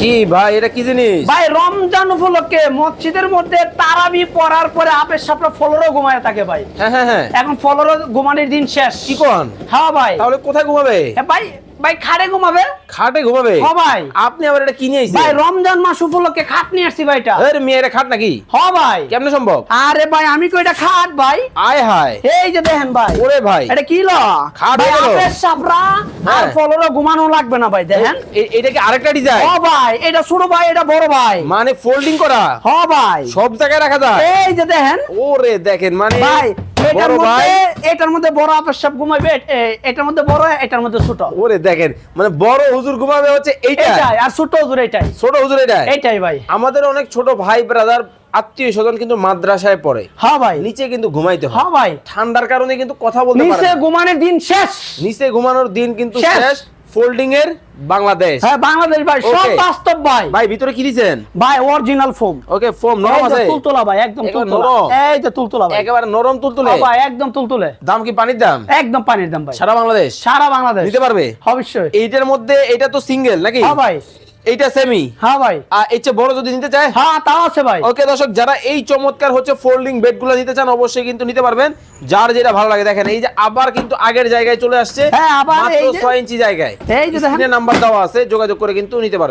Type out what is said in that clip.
কি ভাই এটা কি জিনিস? ভাই রমজান উপলক্ষে মসজিদের মধ্যে তারাবি পড়ার পরে আপের সাপড়া ফলরও ঘুমায় থাকে ভাই। হ্যাঁ হ্যাঁ হ্যাঁ। এখন ফলরও ঘুমানোর দিন শেষ। কি কোন? হ্যাঁ ভাই। তাহলে কোথায় ঘুমাবে? ভাই ভাই খাড়ে ঘুমাবে? খাটে ঘুমাবে? হ ভাই। আপনি আবার এটা কিনে আইছেন? ভাই রমজান মাস উপলক্ষে খাট নিয়ে আসছি ভাইটা এর মেয়ের খাট নাকি? হ ভাই। কেমনে সম্ভব? আরে ভাই আমি কই এটা খাট ভাই? আয় হায়। এই যে দেখেন ভাই ওরে ভাই। এটা কি ল? খাট ভাই। আপের সাপড়া আর হ্যাঁ। ফলরও ঘুমানো লাগবে না ভাই দেখেন। এটা কি আরেকটা ডিজাইন হ ভাই এটা ছোট ভাই এটা বড় ভাই। মানে ফোল্ডিং করা? হ ভাই। সব জায়গায় রাখা যায়। এই যে দেখেন। ওরে দেখেন মানে ভাই এটার মধ্যে এটার মধ্যে বড় আপের সাপ ঘুমাবে এটার মধ্যে বড় এটার মধ্যে ছোট। ওরে দেখেন মানে বড় হুজুর ঘুমাবে হচ্ছে আর ছোট হুজুর এটাই ছোট হুজুর এটাই এটাই ভাই। আমাদের অনেক ছোট ভাই ব্রাদার আত্মীয় স্বজন কিন্তু মাদ্রাসায় পড়ে। হ্যাঁ ভাই। নিচে কিন্তু ঘুমাইতে হয়। হ্যাঁ ভাই। ঠান্ডার কারণে কিন্তু কথা বলতে পারে নিচে ঘুমানোর দিন শেষ। নিচে ঘুমানোর দিন কিন্তু শেষ। ফোল্ডিং এর বাংলাদেশ। হ্যাঁ বাংলাদেশ ভাই সব বাস্তব ভাই। ভাই ভিতরে কি ভাই অরিজিনাল ফোম ওকে ফোম নরম আছে। তুলতলা ভাই একদম তুলতলা। নরম। এই তুলতলা ভাই। একেবারে নরম তুলতুলে। হ্যাঁ ভাই একদম তুলতুলে। দাম কি পানির দাম? একদম পানির দাম ভাই। সারা বাংলাদেশ? সারা বাংলাদেশ। নিতে পারবে? অবশ্যই। এইটার মধ্যে এটা তো সিঙ্গেল নাকি? হ্যাঁ ভাই। এইটা সেমি হ্যাঁ ভাই। আর এর চেয়ে বড় যদি নিতে চায়? হ্যাঁ তাও আছে ভাই। ওকে দর্শক যারা এই চমৎকার হচ্ছে ফোল্ডিং বেডগুলো নিতে চান অবশ্যই কিন্তু নিতে পারবেন। যার যেটা ভালো লাগে দেখেন এই যে আবার কিন্তু আগের জায়গায় চলে আসছে হ্যাঁ, আবার এই যে- ছয় ইঞ্চি জায়গায়। এই যে নাম্বার দেওয়া আছে যোগাযোগ করে কিন্তু নিতে পারবেন।